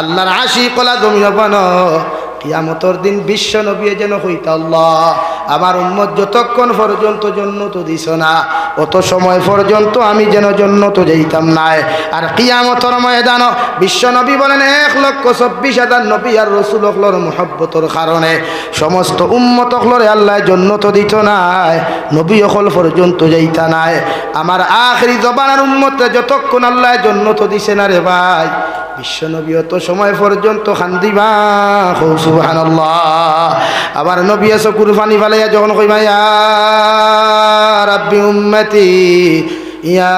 আল্লাহর আশি কলা জমিন বানো কিয়ামতর দিন বিশ্ব নবী যেন হইতা আল্লাহ। আমার উম্মত যতক্ষণ পর্যন্ত জন্য তো দিস না, অত সময় পর্যন্ত আমি যেন জন্য তো যাইতাম নাই। আর কিয়ামতর ময়দান বিশ্ব নবী বলেন, এক লক্ষ চব্বিশ হাজার নবী আর রসুল অকলর মহব্বতর কারণে। সমস্ত উম্মত অকলরে আল্লাহ জন্য তো দিত নাই, নবী অকল পর্যন্ত যাইতা নাই। আমার আখরি জবানার উম্মতে যতক্ষণ আল্লাহ জন্য তো দিছে না রে ভাই বিশ্বনবী অত সময় পর্যন্ত খান্দিবা। সুবাহান আবার নবী আছে কুরফানি ফালাইয়া যখন ইয়া রাব্বি উম্মতি ইয়া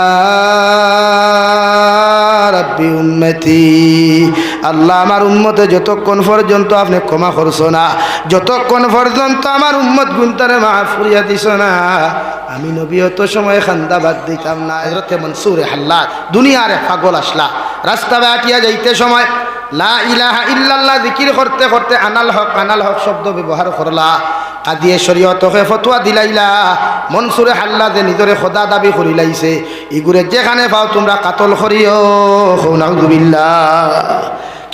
রাব্বি উম্মতি, আল্লাহ আমার উম্মতে যতক্ষণ পর্যন্ত আপনি ক্ষমা করছ না, যতক্ষণ পর্যন্ত আমার উম্মত গুন্তারে মাফ করিয়া দিছ না, আমি নবী অত সময় খান্দা বাদ দিতাম না। হজরতে মনসুরে হাল্লাদ দুনিয়ারে পাগল আসলা, রাস্তা বাটিয়া যাইতে সময় লা ইলাহা ইল্লাল্লাহ জিকির করতে করতে আনাল হক আনাল হক শব্দ ব্যবহার করলা। কাদিয়ে শরীয়তকে ফতুয়া দিলাইলা। মনসুরে হাল্লা যে নিজরে খোদা দাবি করিলাইছে ইগুরে যেখানে পাও তোমরা কাতল করিও নাউজুবিল্লাহ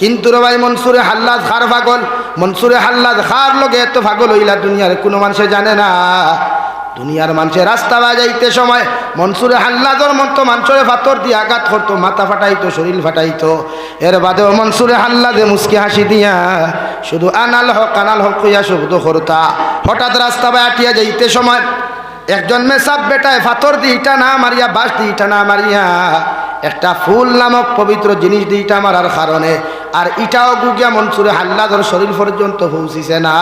কিন্তু রে মনসুরে হাল্লাদ খার ভাগল মনসুরে হাল্লাদ খার লগে এত পাগল হইলা দুনিয়ার, কোনো মানুষে জানে না। দুনিয়ার মানুষের রাস্তা বাজাইতে সময়, মনসুরে হাল্লাদর মতো মানুষের পাথর দিয়ে আঘাত করতো, মাথা ফাটাইতো, শরীর ফাটাইতো। এর বাদেও মনসুরে হাল্লাদে মুসকি হাসি দিয়া শুধু আনাল হক আনাল হক কইয়া শব্দ করতা। হঠাৎ রাস্তা বাটিয়া যাইতে সময় একজন মেসাব বেটায় ফাতর দি ইটা না মারিয়া বাস দি ইটা না মারিয়া। একটা ফুল নামক পবিত্র জিনিস দি ইটা মারার কারণে। আর ইটাও গুগিয়া মনসুরে হাল্লাদর শরীর পর্যন্ত পৌঁছিছে না।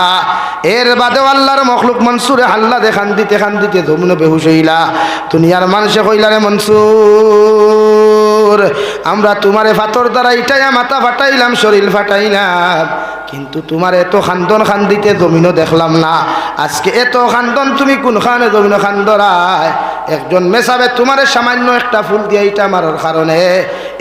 এর বাদেও আল্লাহর মখলুক মনসুরে হাল্লা দেখান দিতে খান দিতে ধুমনে বেহুশ হইলা। দুনিয়ার মানুষে কইলা রে মনসুর আমরা তোমারে ফাতর দ্বারা ইটাইয়া মাথা ফাটাইলাম, শরীর ফাটাইলাম। কিন্তু তোমার এত খান্দন খান দিতে জমিনও দেখলাম না। আজকে এত খান্দন, তুমি কোন খানে জমিন খান্দরায়? একজন মেসাবে তোমারে সামান্য একটা ফুল দিয়ে ইটা মারার কারণে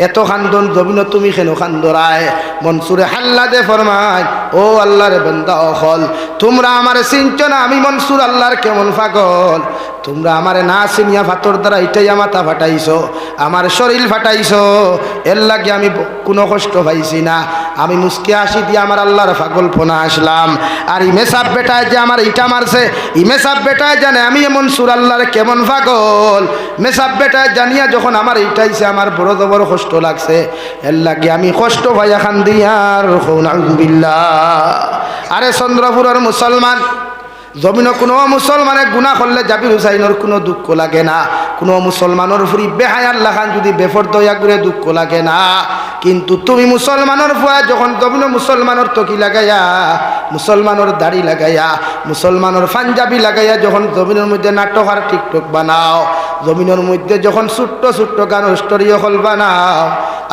এত খান্দন জমিন তুমি কেন খান্দরায়। মনসুরে হাল্লা দে ফরমায়, ও আল্লাহর বন্দা অখল তোমরা আমার চিনছ না? আমি মনসুর আল্লাহর কেমন পাগল? তোমরা আমারে না চিনিয়া ফাতর দ্বারা এটাই মাথা ফাটাইছো, আমার শরীর ফাটাইছো। এর লাগে আমি কোনো কষ্ট পাইছি না। আমি মুসকে আসি দিয়ে আমার আল্লাহর ফাগল ফোনা আসলাম। আর ইমেসাব বেটায় যে আমার ইটা মারছে ইমেসাব বেটায় জানে আমি এমন সুর আল্লাহর কেমন ফাগল মেসাব বেটায় জানিয়া যখন আমার ইটাইছে, আমার বড় বড় কষ্ট লাগছে। এর লাগে আমি কষ্ট ভাইয়া খান দিয়ার আরে চন্দ্রপুরের মুসলমান জমিন কোনো মুসলমানে গুণা করলে জাবির হুসাইনের কোনো দুঃখ লাগে না। কোনো মুসলমানের ফুরি বেহায়ার লাখান যদি বেফর দয়া করে দুঃখ লাগে না। কিন্তু তুমি মুসলমানের ফুয়া যখন জমিন মুসলমানের তকি লাগাইয়া মুসলমানের দাড়ি লাগাইয়া মুসলমানের পাঞ্জাবি লাগাইয়া যখন জমিনের মধ্যে নাটক আর টিকটক বানাও, জমিনের মধ্যে যখন ছোট্ট ছোট্ট গান স্টোরিও হল বানাও,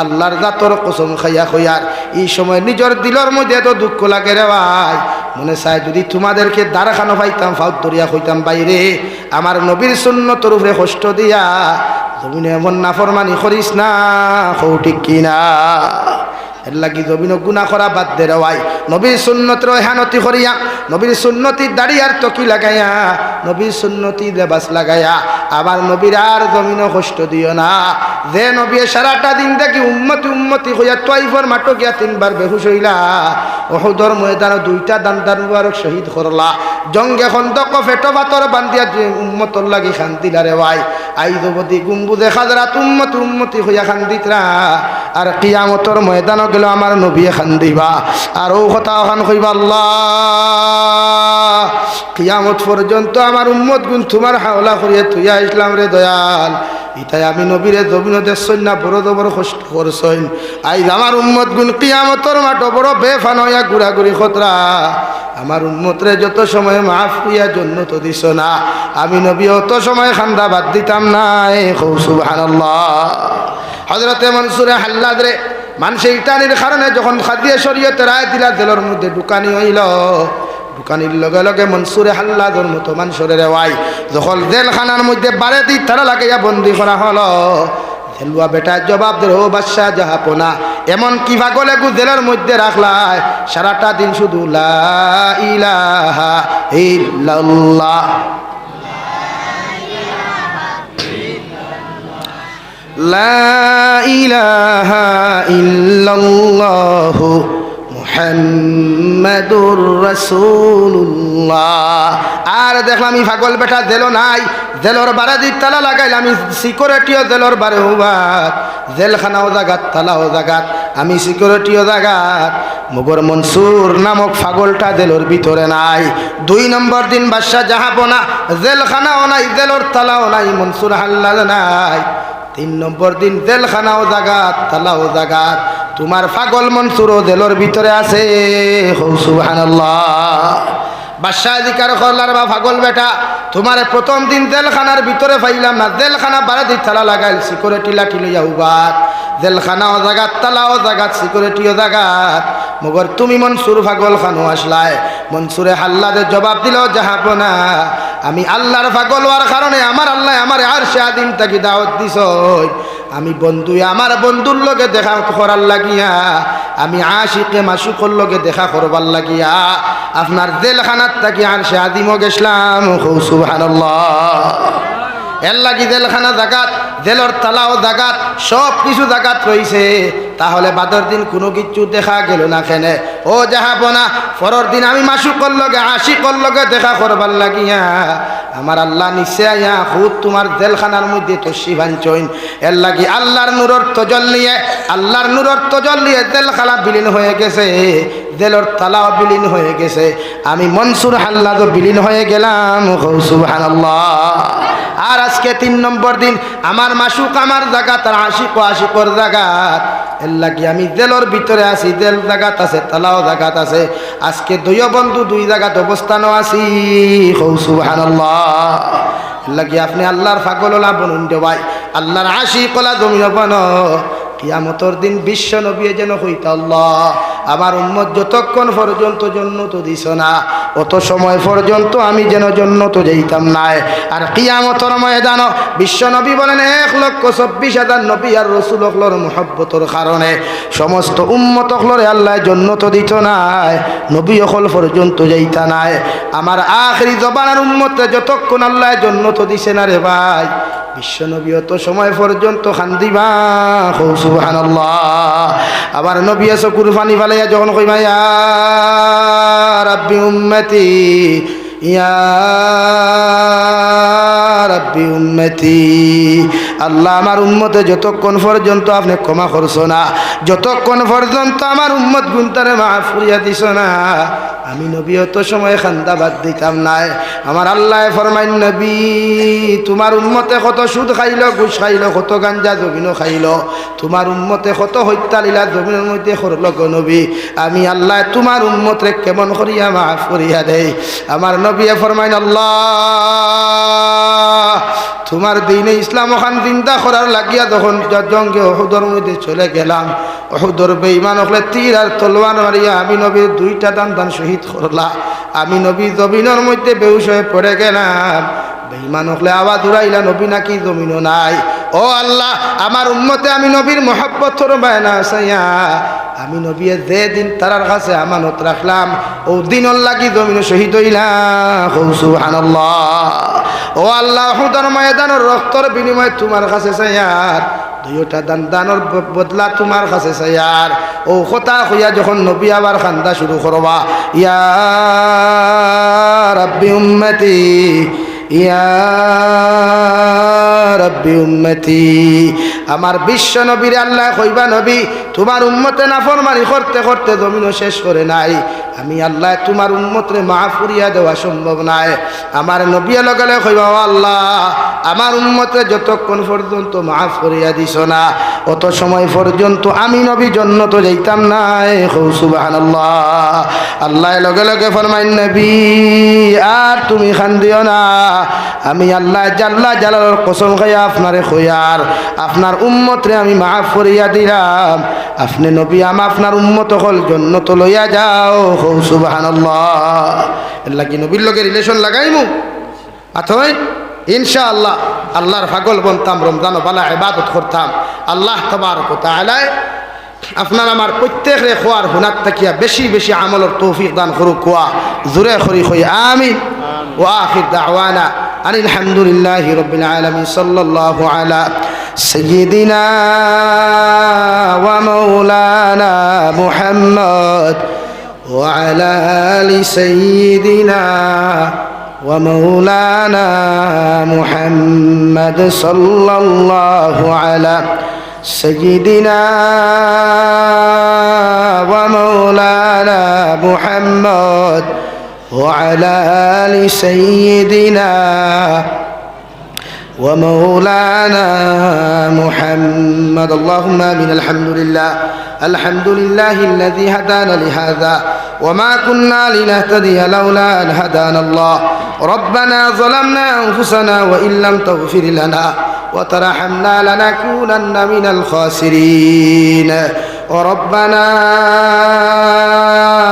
আল্লাহর জাতর কসম খাইয়া খইয়ার এই সময় নিজের দিলর মধ্যে এত দুঃখ লাগে রে ভাই। মনে চায়, যদি তোমাদেরকে দ্বারা খানো পাইতাম, ফাউত দরিয়া হইতাম বাইরে আমার নবীর সুন্নতর উপরে কষ্ট দিয়া জমিনে এমন নাফরমানি করিস না হৌ ঠিক কিনা? এর লাগি জমিন গুণা করা বাদ দে রেওয়াই নবীর সুন্নতির হেনতি করিয়া, নবীর সুন্নতির দাড়ি আর তকি লাগাইয়া, নবীর সুন্নতি লেবাস লাগাইয়া আবার নবীর আর জমিন কষ্ট দিও না। যে নবী সারাটা দিন দেখি উন্মতি উন্মতি হইয়া তৈফর মাটো গিয়া তিনবার বেহুশ হইলা। ওহুদর ময়দানে দুইটা দান্দার মুবারক শহীদ করলা। জঙ্গে খন্দক ফেটো বাতর বান্ধিয়া উম্মতর লাগি শান্তিলা রে ভাই। আইদবতী গুম্বুদে খাদরা উম্মতি উম্মতি হইয়া খান্দিতরা। আর কিয়ামতর ময়দান গেল আমার নবী খান্দিবা। আর ও কথা ওখান কইবা, আল্লাহ, কিয়ামত পর্যন্ত আমার উম্মত গুণ তোমার হাওলা করিয়া তুইয়া ইসলাম রে দয়াল। ইতাই আমি নবীরে জমিন দেখছই না বড় বড় কষ্ট করছই আইজ আমার উম্মত গুণ কিয়ামতর মাটো বড় বেফান হইয়া ঘুরাঘুরি খতরা। আমার উন্মতরে যত সময় মাফ হইয়া জন্য তো দিস না, আমি নবী অত সময় খান্দা বাদ দিতাম নাই। কৌসুব হজরতে মনসুরে হাল্লাদ রে মানুষে ইটানির কারণে যখন খাদিয়ে শরীয়তে রায় দিলা, জেলের মধ্যে দোকানি হইল। দোকানির লগে লগে মনসুরে হাল্লাদর মতো মানুষের রেওয়াই যখন জেলখানার মধ্যে বারে দি তারা লাগাইয়া বন্দি করা হলো। জেলুয়া বেটা জবাব দে ও বাদশাহ জাহাপনা এমন কি ভাগলে গু জেলের মধ্যে রাখলাই সারাটা দিন শুধু ইল্লাল্লাহ। লা ইলাহা আর দেখলাম আমি পাগল বেটা দিল নাই জেলর বারে দি তালা লাগাইলাম আমি সিকিউরিটিও জেলর বারে হুবাত জেলখানাও জাগাত, তালাও জাগাত, আমি সিকিউরিটিও জাগাত। মুগর মনসুর নামক পাগলটা জেলর ভিতরে নাই। দুই নম্বর দিন বাদশাহ জাহাপনা জেলখানাও নাই, জেলর তালাও নাই, মনসুর হাল্লা নাই। তিন নম্বর দিন জেলখানাও জাগাত, তালাও জাগাত। তোমার পাগল মনসুরও জেলর ভিতরে আছে। হৌ, সুবহানাল্লাহ। বাদশাহ অধিকার করলার বা পাগল বেটা। তোমার প্রথম দিন জেলখানার ভিতরে পাইলাম না, জেলখানা বারে দি তালা লাগাইল, সিকিউরিটি লাঠি লইয়া উবাত জেলখানাও জাগাত তালাও জাগাত সিকিউরিটিও জাগাত। মগর তুমি মনসুর পাগল খানো আসলায়। মনসুরে হাল্লাদে জবাব দিল যাহাবনা আমি আল্লাহর পাগল হওয়ার কারণে আমার আল্লাহ আমার আর সে আদিম তাকে দাওয়াত দিছ আমি বন্ধু আমার বন্ধুর লগে দেখা করার লাগিয়া আমি আশিকে মাসুকর লগে দেখা করবার লাগিয়া আপনার জেলখানার থাকি আর সে আদিমও গেছিলাম সুবহানাল্লাহ। এর লাগি জেলখানা জাগাত জেলর তালাও জাগাত সব কিছু জাগাত রয়েছে তাহলে বাদর দিন কোনো কিছু দেখা গেল না খেনে ও যাহাবনা পরের দিন আমি মাসুকর লগে, আশিকর লগে দেখা করবার লাগিয়া, আমার আল্লাহ নিশ্চয় আয়া খুদ তোমার জেলখানার মধ্যে তসি ভাঞ্চইন। এর লাগি আল্লাহর নূরর তজল নিয়ে, আল্লাহর নূরর নিয়ে জেলখানা বিলীন হয়ে গেছে, জেলর তালাও বিলীন হয়ে গেছে। আমি মনসুর হাল্লাদও বিলীন হয়ে গেলাম সুবহানাল্লাহ। আর আজকে তিন নম্বর দিন, আমার মাসুক আমার জাগাত, আর আশিক আশিকর জাগাত। এর লাগি আমি জেলর ভিতরে আছি, জেল জাগাত আছে, তালাও জাগাত আছে। আজকে দুই বন্ধু, দুই জাগাত অবস্থানও আছি। হৌ, সুবহানাল্লাহ। এর লাগি আপনি আল্লাহর ফাগললা বনুন দেবাই আল্লাহর আশিকলা জমিন বন। কিয়ামতর দিন বিশ্ব নবী যেন হইতা আল্লাহ। আমার উম্মত যতক্ষণ পর্যন্ত জন্য তো দিস না, অত সময় পর্যন্ত আমি যেন জন্য তো যাইতাম নাই। আর কিয়ামতর ময়দান বিশ্ব নবী বলেন, এক লক্ষ চব্বিশ হাজার নবী আর রসুল অকলর মোহব্বতর কারণে সমস্ত উম্মত অকলরে আল্লাহ জন্য তো দিত নাই, নবী অকল পর্যন্ত যাইতা নাই। আমার আখরি জবানার উম্মতে যতক্ষণ আল্লাহ জন্য তো দিছে না রে ভাই, বিশ্বনবী অত সময় পর্যন্ত খান্দিবা। হৌ সুবহানাল্লাহ। আবার নবী আছে কুরবানি ফালাইয়া যখন কইবা ইয়া রাব্বি উম্মতি ইয়া রাব্বি উম্মতি আল্লাহ আমার উম্মতে যতক্ষণ পর্যন্ত আপনি ক্ষমা করছ না, যতক্ষণ পর্যন্ত আমার উম্মত গুনতারে মাফ করিয়া দিছ না, আমি নবী অত সময় খান্দা বাদ দিতাম নাই। আমার আল্লাহ ফরমাইন, নবী, তোমার উম্মতে কত সুদ খাইল, ঘুষ খাইল, কত গাঞ্জা জমিনও খাইল, তোমার উম্মতে কত হত্যা লীলা জমিনের মধ্যে করল নবী, আমি আল্লাহ তোমার উম্মতরে কেমন করিয়া মাফ করিয়া দেই? আমার নবী ফরমাইন, আল্লাহ তোমার দিনে ইসলাম ওখান চিন্তা করার লাগিয়া যখন জঙ্গে অহুদর মধ্যে চলে গেলাম, অহুদর বেইমান হলে তীর আর তলোয়ার মারিয়া আমি নবীর দুইটা দান দান শহীদ করলা আমি নবী জমিনের মধ্যে বেউস হয়ে পড়ে গেলাম। বেইমান হলে আওয়াজ উড়াইলা, নবী নাকি জমিনও নাই? ও আল্লাহ, আমার উম্মতে আমি নবীর মহব্বত বায়না সাইয়া। আমি নবী যে দিন তারার কাছে আমানত রাখলাম, ও দিনর লাগি জমিন শহীদ হইলাম। সুবহানাল্লাহ। ও আল্লাহ, হুদার ময়দানের রক্তর বিনিময়ে তোমার কাছে চাইয়ার, দুইটা দান দানোর বদলা তোমার কাছে চাইয়ার। ও কথা হইয়া যখন নবী আবার খান্দা শুরু করবা, ইয়া রাব্বি উম্মতি, ইয়া রাব্বি উম্মতি আমার বিশ্ব নবীর আল্লাহ কইবা নবী, তোমার উম্মতে নাফরমানি করতে করতে জমিনও শেষ করে নাই। আমি আল্লাহ তোমার উম্মতরে মাফ করিয়া দেওয়া সম্ভব নাই। আমার নবী লগালে কইবা আল্লাহ, আমার উম্মতে যতক্ষণ পর্যন্ত মাফ করিয়া দিছ না, অত সময় পর্যন্ত আমি নবী জন্য তো যাইতাম নাই। হৌ, সুবহানাল্লাহ। আল্লাহ লগে লগে ফরমাইন, নবী, আর তুমি খান দিও না। আমি আল্লাহ জাল্লা জালালর কসম খাইয়া আপনারে খয়ার, আপনার উম্মতরে আমি মাফ করিয়া দিলাম। আপনি নবী, আম আপনার উম্মত হল জন্য তো লইয়া যাও। হৌ এর লাগি নবীর লগে রিলেশন লাগাইমু। আথই ইনশাআল্লাহ, আল্লাহর পাগল বনতাম, রমজান বালা ইবাদত করতাম। আল্লাহ তবারক তাআলায় আপনার আমার প্রত্যেক রে খোয়ার হুনার তাকিয়া বেশি বেশি আমলের তৌফিক দান করুক কোয়া জুরে খরি হই আমি ওয়া আখির দাওয়ানা। আনিল হামদুলিল্লাহি রাব্বিল আলামিন সাল্লাল্লাহু আলা سيدنا ومولانا محمد وعلى آل سيدنا ومولانا محمد صلى الله على سيدنا ومولانا محمد وعلى آل سيدنا ومولانا محمد. اللهم آمين. الحمد لله. الحمد لله الذي هدانا لهذا. وما كنا لنهتدي لولا أن هدانا الله. ربنا ظلمنا أنفسنا وإن لم تغفر لنا وترحمنا لنكونن من الخاسرين. وربنا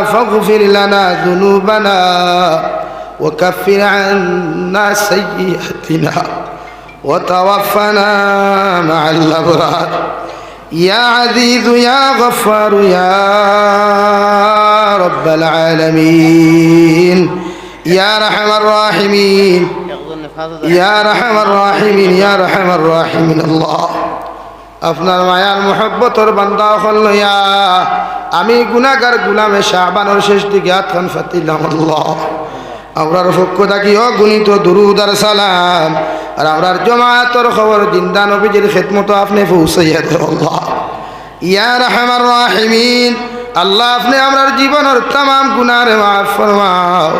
فاغفر لنا ذنوبنا وكفر عنا سيئاتنا وتوفنا مع الأبرار. يا عزيز يا غفار يا رب العالمين. يا رحم الراحمين. يا رحم الراحمين يا رحم الراحمين. الله. আপনার মায়ার মোহব্বতর বান্দা হল ইয়া আমি গুনাগার গুলামে শাহবানোর শেষ দিকে আতখান ফাতিলাম আমরার পক্ষ থাকি অগুণিত দুরুদার সালাম। আর আমরার জমাতর খবর জিন্দা নবীজির খেদমত আপনি পৌঁছাইয়া দেন, আল্লাহ। ইয়া রহমান, আল্লাহ, আপনি আমরার জীবনের তাম গুনার মাফ ফরমাও।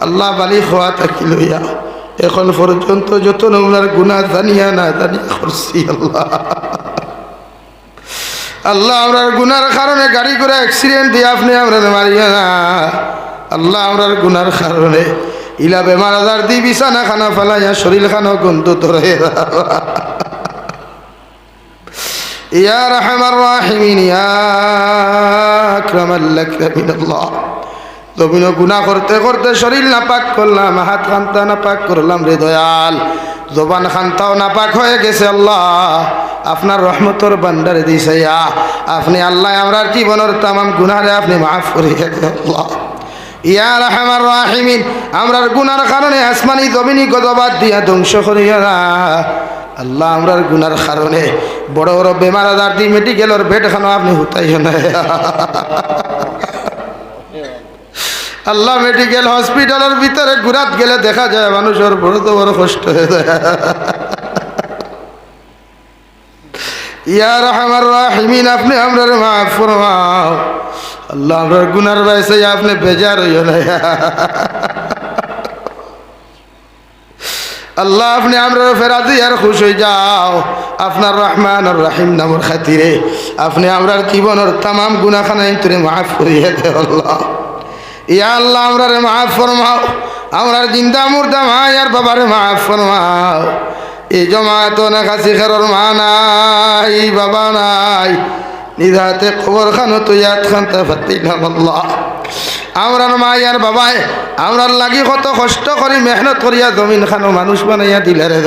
আল্লাহ, বালি খোয়া থাকি লইয়া। এখন পর্যন্ত যত নমুনার গুণা জানিয়া না জানিয়া করছি, আল্লাহ। আল্লাহ আমরার গুনার কারণে গাড়ি করে অ্যাক্সিডেন্ট দিয়ে আপনি আমরা মারিয়া না। আল্লাহ আমরার গুনার কারণে ইলা বেমার আজার দি বিছানা খানা ফেলাইয়া শরীর খানো গন্ধ ধরে। ইয়া রহমার রাহিমিন, ইয়া গুনাহ করতে করতে শরীর নাপাক করলাম, হাত খান্তা নাপাক করলাম রে দয়াল। জবান খান্তাও নাপাক হয়ে গেছে আল্লাহ। আপনার রহমতর বান্ডারে দিছে আপনি আল্লাহ আমরার জীবনের তামাম গুনারে আপনি মাফ করিয়ে আল্লাহ। ইয়া রহমান রাহিমিন, আমরার গুনার কারণে আসমানি জমিনি গদবাদ দিয়া ধ্বংস করিয়া আল্লাহ আমরার গুনার কারণে বড় বড় বেমার আজার দি মেডিকেলের বেড খানো আপনি হুতাই আল্লাহ মেডিকেল হসপিটালের ভিতরে ঘুরাত গেলে দেখা যায় মানুষের বড় তো বড় কষ্ট হয়ে যায়। ইয়া রহমান রাহিমিন আমরার ফরমাও। আল্লাহ আমরার গুনার বয়সে আপনি বেজার হইও না। আল্লাহ আপনি আমরা ফেরাদি আর খুশ হয়ে যাও। আপনার রহমান আর রাহিম নামর খাতিরে। আপনি আমরার জীবনের তাম গুনাখানা ইন্তরে মাফ করিয়ে দে আল্লাহ। ইয়া আমরা মাফ ফরমাও। আমরার জিন্দা মুর্দা মায়ার বাবারে মাফ ফরমাও। এই জমাত না কাছি খেরর মা নাই, বাবা নাই। নিধাতে খবর খানো তো ইয়াদ খান তা ফাতিলাম আল্লাহ। আমরার মায়ার বাবাই আমরার লাগি কত কষ্ট করি, মেহনত করিয়া জমিন খানো মানুষ বানাইয়া দিলে রে।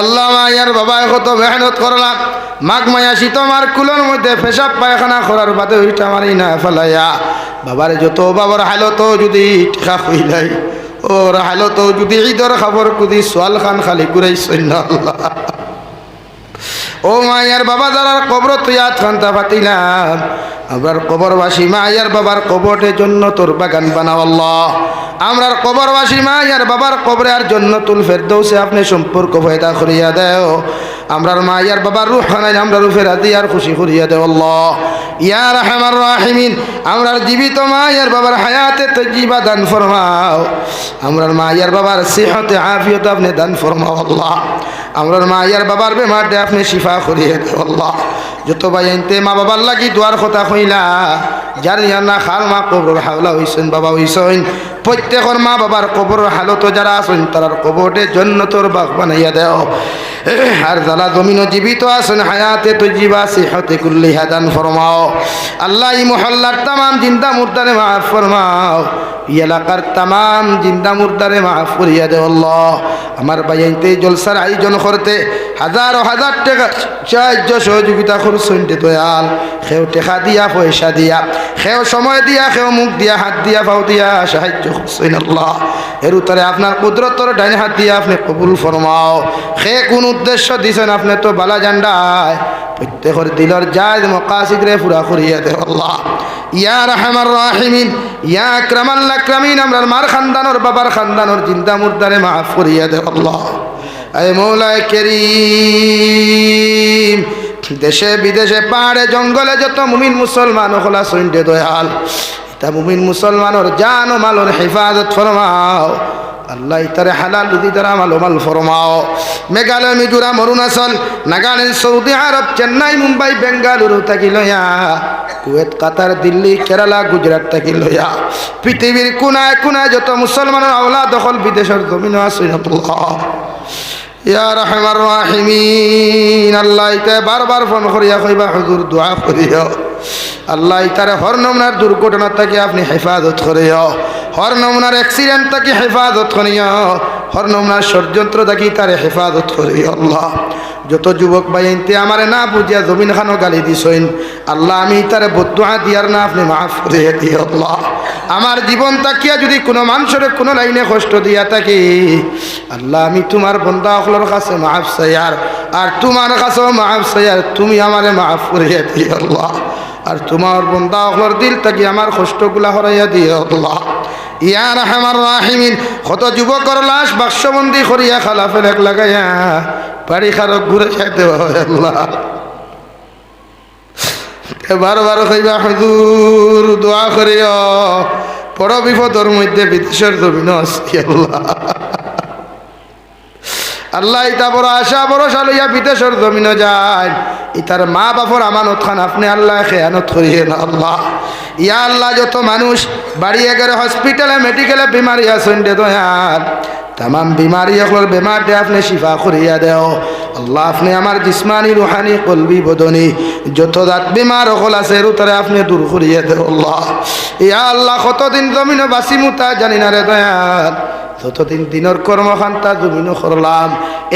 আল্লাহ মায়ার বাবাই কত মেহনত করলাম। মাঘ মায়া শীত মার কুলোর মধ্যে পেশাব পায়খানা করার বাদে ওইটা মারি না ফেলাইয়া। বাবার যত বাবার হালত যদি টিকা হইলাই। ওর হালত যদি ঈদর খবর কুদি, সোয়াল খান খালি সৈন্য আল্লাহ ও মায়ার বাবা দাদার কবর আজ খান্তা পাতিলাম আমরার কবরবাসী মায়ার বাবার কবরের জন্য তোর বাগান বানাও আল্লাহ। আমরার কবরবাসী মায়ার বাবার কবরের জন্য তুল ফেরদৌসে আপনি সম্পর্ক ফয়দা করিয়া দেও। আমরার মায়ার বাবার রুহ খানাই আমরা রুফের আদি আর খুশি করিয়া দেও আল্লাহ। ইয়া রাহমার রাহিমিন, আমরার জীবিত মায়ার বাবার হায়াতে তজিবা দান ফরমাও। আমরার মায়ার বাবার সিহতে আফিয়ত আপনি দান ফরমাও আল্লাহ। আমরার মায়ার বাবার বেমারটা আপনি শিফা করিয়ে আল্লাহ। যত ভাই আনতে মা বাবার লাগি দুয়ার কথা কইলা, যার ইয়ার না খাল মা কবর হাওলা হইছেন, বাবা হইছেন প্রত্যেকর মা বাবার কবর হালত যারা আছেন, তারার কবরে জন্য তোর বাঘ বানাইয়া দেও। আর যারা জমিন জীবিত আছেন, হায়াতে তো জীবা সিহতে কুল্লি হাদান ফরমাও। আল্লাহ মহল্লার তাম জিন্দা মুর্দারে মাফ ফরমাও। এলাকার তামাম জিন্দা মুর্দারে মাফ করিয়া দে আমার বাইতে জলসার আয়োজন করতে হাজার হাজার টাকা সাহায্য সহযোগিতা করছেন দয়াল। সেও টেকা দিয়া, পয়সা দিয়া, সেও সময় দিয়া, সেও মুখ দিয়া, হাত দিয়া, পাও দিয়া সাহায্য করছেন আল্লাহ। এর উত্তরে আপনার কুদরতর ডাইন হাত দিয়া আপনি কবুল ফরমাও। সে কোন উদ্দেশ্য দিছেন আপনি তো বালা জান্ডায়। প্রত্যেকের দিলর জায়দ মকাসিদরে পুরা করিয়া দে আল্লাহ। ইয়া রাহমার রাহিমিন, ইয়া আকরামাল আকরামিন আমরার মার খানদানর বাবার খানদানর জিন্দা মুর্দারে মাফ করিয়া দে আল্লাহ। আয় মৌলায় কেরিম, দেশে বিদেশে পাহাড়ে জঙ্গলে যত মুমিন মুসলমান হলা সৈন্যে দয়াল। তা মুমিন মুসলমানের জান ও মালোর হেফাজত ফরমাও। আল্লাহ ইতারে হালাল রুদি দ্বারা মালো মাল ফরমাও। মেঘালয়, মিজোরাম, অরুণাচল, নাগাল্যান্ড, সৌদি আরব, চেন্নাই, মুম্বাই, বেঙ্গালুরু থাকি লয়া, কুয়েত, কাতার, দিল্লি, কেরালা, গুজরাট থাকি লয়া। পৃথিবীর কোনায় কোনায় যত মুসলমানের আওলা দখল বিদেশের জমিন আছে ইয়া আল্লাহ ইতে বারবার ফোন করিয়া কইবা, হুজুর দোয়া করিও। আল্লাহ ইতারে হর নমুনার দুর্ঘটনা থেকে আপনি হেফাজত করিও। হর নমুনার অ্যাক্সিডেন্ট থেকে হেফাজত করিও? হর নমুনার ষড়যন্ত্র থাকি তারে হেফাজত করিও? আল্লাহ, যত যুবক বাইনতে আমারে না বুঝিয়া জমিন খানো গালি দিছইন আল্লাহ আমি তারে বদুয়া দিয়ার না আপনি মাফ করিয়ে দিও, আল্লাহ। আমার জীবন তাকিয়া যদি কোনো মানুষের কোনো লাইনে কষ্ট দিয়া থাকি, আল্লাহ আমি তোমার বন্ধা অকলোর কাছে মাফ চাইয়ার আর তোমার কাছেও মাফ চাইয়ার তুমি আমারে মাফ করিয়া দিও, আল্লাহ। আর তোমার বন্ধা অকলোর দিল থাকি আমার কষ্টগুলা হরাইয়া দিও, আল্লাহ। ইয়ার আমার রাহিমিন। কত যুবকর লাশ বাক্সবন্দি করিয়া খালা ফেলেক লাগাইয়া বাড়ি খারক ঘুরে খাইতে আল্লাহ। বারবার কইবা, হুজুর, দোয়া করিও। বড় বিপদর মধ্যে বিদেশের জমিন আল্লাহ। আল্লাহ ইতা বড় আশা ভরসা লইয়া বিদেশের জমিন যায়। ইতার মা বাপর আমানত খান, আপনি আল্লাহ খেয়ানত করিয়ে না আল্লাহ। ইয়া আল্লাহ, যত মানুষ বাড়ি এগারে হসপিটালে মেডিকেলে বিমারি আছেন দে তামাম বিমারি এগুলোর বেমারটা আপনি শিফা করিয়া দেও। আল্লাহ, আপনি আমার জিসমানি, রুহানি, কলবি, বদনি, যত দাঁত বিমার অকল আছে, এর উত্তরে আপনি দূর করিয়া দেও, আল্লাহ। ইয়া আল্লাহ, কতদিন জমিন বাসি মুতা জানি না রে দয়াল। যতদিন দিনের কর্মখান্তা জমিনও করলাম,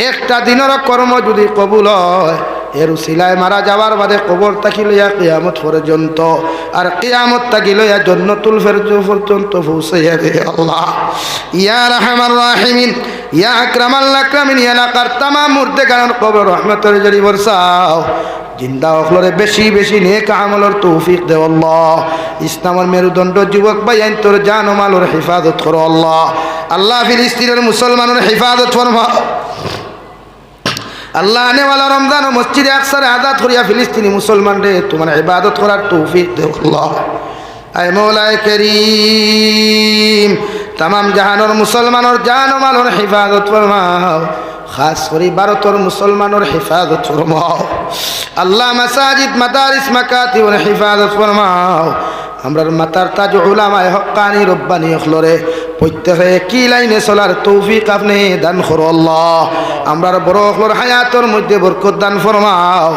একটা দিনের কর্ম যদি কবুল হয় এর সিলাই মারা যাওয়ার বাদে কবর তাকি লইয়া কিয়ামত পর্যন্ত। আর কিয়ামত তাকি লইয়া জন্নতুল ফেরজ পর্যন্ত পৌঁছাইয়া দে আল্লাহ। ইয়া রাহমান রাহিমিন, ইয়া আকরামাল আকরামিন এলাকার তামাম মুর্দে কারণ কবর রহমতের জরি বর্ষাও। জিন্দা অখলরে বেশি বেশি নেক আমলের তৌফিক দে আল্লাহ। ইসলামের মেরুদণ্ড যুবক ভাই, আইন তোর জান মালের হেফাজত করো আল্লাহ। আল্লাহ ফিলিস্তিনের মুসলমানের হেফাজত ফরমা আল্লাহ আনেওয়ালা রমজান ও মসজিদে আকসারে আজাদ করিয়া ফিলিস্তিনি মুসলমান রে, তোমার ইবাদত করার তৌফিক দে আল্লাহ। আয় মৌলায় করিম, তামাম জাহানোর মুসলমানের জান মালের হেফাজত ফরমাও, খাস করে ভারতের মুসলমানের হেফাজত ফরমাও। আল্লাহ মাসাজিদ, মাদারিস মাকাতিবর হেফাজত ফরমাও। আমরার মাতার তাজ উলামায় হক্কানি রব্বানি অখলরে প্রত্যেকে কি লাইনে চলার তৌফিক আপনি দান করো আল্লাহ। আমরার বড় অখলর হায়াতর মধ্যে বরকত দান ফরমাও।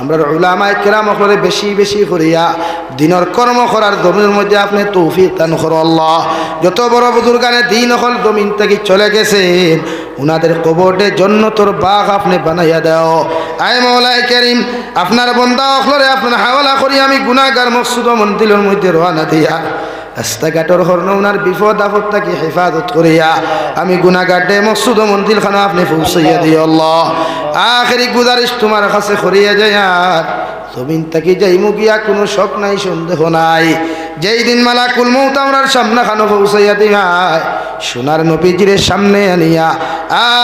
আমরার উলামায় কেরাম অখলরে বেশি বেশি করিয়া দিনের কর্ম করার জমির মধ্যে আপনি তৌফিক দান করো আল্লাহ। যত বড় বুজুর্গানে দিন অকল জমিন থেকে চলে গেছেন, উনাদের কবরটে জন্য তোর বাঘ আপনি বানাইয়া দাও। আয় মৌলাই করিম, আপনার বন্দা অখলরে আপনার হাওলা করি আমি গুনাগার মকসুদ মন্দিরের মধ্যে রওনা দিয়া রাস্তাঘাটর হর্ণ উনার বিপদ আপদ তাকে হেফাজত করিয়া? আমি গুনাগাটে মকসুদ মন্দির খানা আপনি পৌঁছাইয়া দিও আল্লাহ। আখেরি গুজারিশ তোমার কাছে করিয়া যায় আর জমিন তাকে যাইমু গিয়া কোনো শখ নাই, সন্দেহ নাই। যেই দিন মালা কুলমৌত আমরার সামনে খানো পৌঁছাইয়া দিহাই সোনার নবীজির সামনে আনিয়া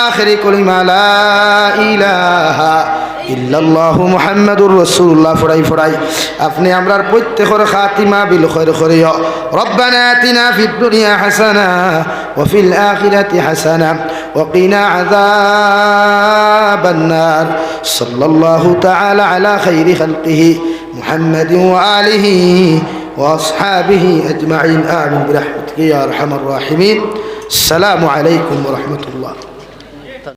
আখেরি কলিমালা ইলাহা ইল্লাল্লাহু মুহাম্মাদুর রাসূলুল্লাহ ফড়াই ফড়াই আপনি আমরার প্রত্যেকের খাতিমা বিল খৈর করিও রব্বানা আতিনা ফিদ দুনিয়া হাসানা ওয়া ফিল আখিরাতি হাসানা وقنا عذاب النار صلى الله تعالى على خير خلقه محمد وآله وأصحابه أجمعين آمين برحمتك يا أرحم الراحمين السلام عليكم ورحمة الله